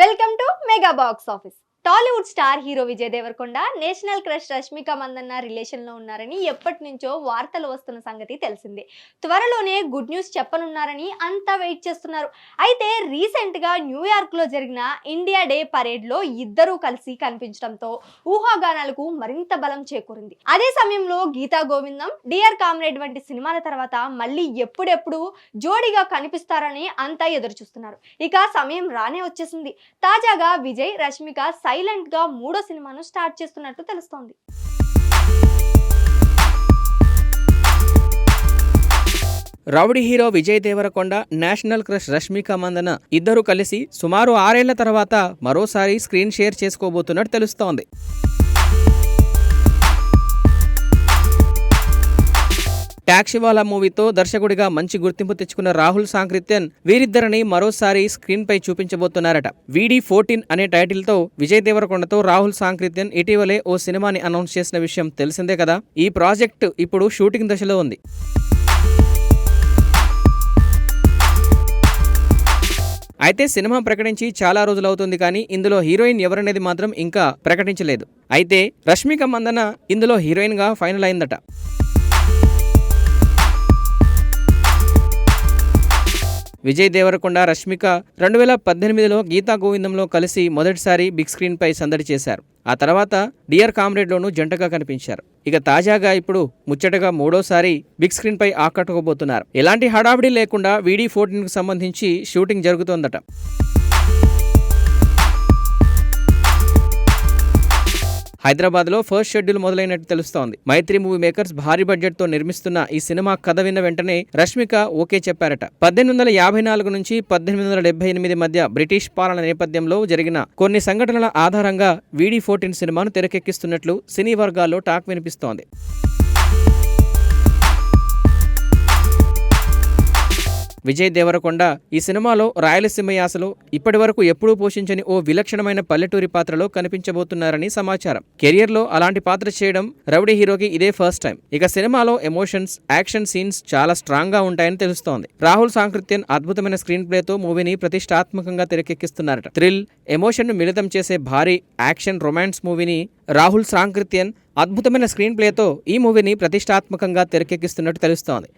welcome to Mega Box Office Tollywood star hero Vijay Deverakonda national crush Rashmika Mandanna రిలేషన్లో ఉన్నారని ఎప్పటి నుంచో వార్తలు వస్తున్న సంగతి తెలిసిందే. త్వరలోనే గుడ్ న్యూస్ చెప్పనున్నారని అంతా వెయిట్ చేస్తున్నారు. అయితే రీసెంట్గా న్యూయార్క్లో జరిగిన ఇండియా డే పరేడ్లో ఇద్దరూ కలిసి కనిపించడంతో ఊహాగానాలకు మరింత బలం చేకూరింది. అదే సమయంలో గీతా గోవిందం డియర్ కామ్రేడ్ వంటి సినిమాల తర్వాత మళ్ళీ ఎప్పుడెప్పుడు జోడీగా కనిపిస్తారని అంతా ఎదురు చూస్తున్నారు ఇక సమయం రానే వచ్చేసింది. తాజాగా విజయ్ రష్మిక సైలెంట్గా మూడో సినిమాను స్టార్ట్ చేస్తున్నట్టు తెలుస్తోంది. Rowdy hero Vijay Deverakonda national crush Rashmika Mandanna ఇద్దరు కలిసి సుమారు ఆరేళ్ళ తర్వాత మరోసారి స్క్రీన్ షేర్ చేసుకోబోతున్నట్టు తెలుస్తోంది. ట్యాక్సీవాలా మూవీతో దర్శకుడిగా మంచి గుర్తింపు తెచ్చుకున్న రాహుల్ సాంకృత్యన్ వీరిద్దరిని మరోసారి స్క్రీన్ పై చూపించబోతున్నారట. వీడి ఫోర్టీన్ అనే టైటిల్తో విజయ్ దేవరకొండతో రాహుల్ సాంకృత్యన్ ఇటీవలే ఓ సినిమాని అనౌన్స్ చేసిన విషయం తెలిసిందే కదా? ఈ ప్రాజెక్ట్ ఇప్పుడు షూటింగ్ దశలో ఉంది. అయితే సినిమా ప్రకటించి చాలా రోజులవుతుంది కానీ ఇందులో హీరోయిన్ ఎవరనేది మాత్రం ఇంకా ప్రకటించలేదు. అయితే రష్మిక మందన ఇందులో హీరోయిన్గా ఫైనల్ అయిందట విజయ్ దేవరకొండ రష్మిక రెండు వేల పద్దెనిమిదిలో గీతా గోవిందంలో కలిసి మొదటిసారి బిగ్ స్క్రీన్ పై సందడి చేశారు. ఆ తర్వాత డియర్ కామ్రేడ్లోనూ జంటగా కనిపించారు. ఇక తాజాగా ఇప్పుడు ముచ్చటగా మూడోసారి బిగ్ స్క్రీన్ పై ఆకట్టుకోబోతున్నారు. ఎలాంటి హడావిడి లేకుండా వీడీ ఫోర్టీన్కు సంబంధించి షూటింగ్ జరుగుతోందట. హైదరాబాద్లో ఫస్ట్ షెడ్యూల్ మొదలైనట్టు తెలుస్తోంది. మైత్రి మూవీ మేకర్స్ భారీ బడ్జెట్తో నిర్మిస్తున్న ఈ సినిమా కథ విన్న వెంటనే రష్మిక ఓకే చెప్పారట. పద్దెనిమిది వందల యాభై నాలుగు నుంచి పద్దెనిమిది వందల డెబ్బై ఎనిమిది మధ్య బ్రిటిష్ పాలన నేపథ్యంలో జరిగిన కొన్ని సంఘటనల ఆధారంగా వీడీ ఫోర్టీన్ సినిమాను తెరకెక్కిస్తున్నట్లు సినీ వర్గాల్లో టాక్ వినిపిస్తోంది. విజయ్ దేవరకొండ ఈ సినిమాలో రాయలసీమ యాసలో ఇప్పటివరకు ఎప్పుడూ పోషించని ఓ విలక్షణమైన పల్లెటూరి పాత్రలో కనిపించబోతున్నారని సమాచారం. కెరియర్లో అలాంటి పాత్ర చేయడం రౌడీ హీరోకి ఇదే ఫస్ట్ టైం. ఇక సినిమాలో ఎమోషన్స్ యాక్షన్ సీన్స్ చాలా స్ట్రాంగ్గా ఉంటాయని తెలుస్తోంది. రాహుల్ సాంకృత్యన్ అద్భుతమైన స్క్రీన్ ప్లేతో మూవీని ప్రతిష్టాత్మకంగా తెరకెక్కిస్తున్నారట. థ్రిల్ ఎమోషన్ను మిళితం చేసే భారీ యాక్షన్ రొమాన్స్ మూవీని రాహుల్ సాంకృత్యన్ అద్భుతమైన స్క్రీన్ ప్లేతో ఈ మూవీని ప్రతిష్టాత్మకంగా తెరకెక్కిస్తున్నట్టు తెలుస్తోంది.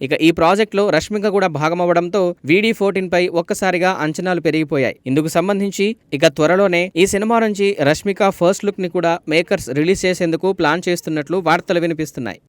ఇక ఈ ప్రాజెక్టులో రష్మిక కూడా భాగమవ్వడంతో వీడీ ఫోర్టీన్ పై ఒక్కసారిగా అంచనాలు పెరిగిపోయాయి. ఇందుకు సంబంధించి ఇక త్వరలోనే ఈ సినిమా నుంచి రష్మిక ఫస్ట్ లుక్ని కూడా మేకర్స్ రిలీజ్ చేసేందుకు ప్లాన్ చేస్తున్నట్లు వార్తలు వినిపిస్తున్నాయి.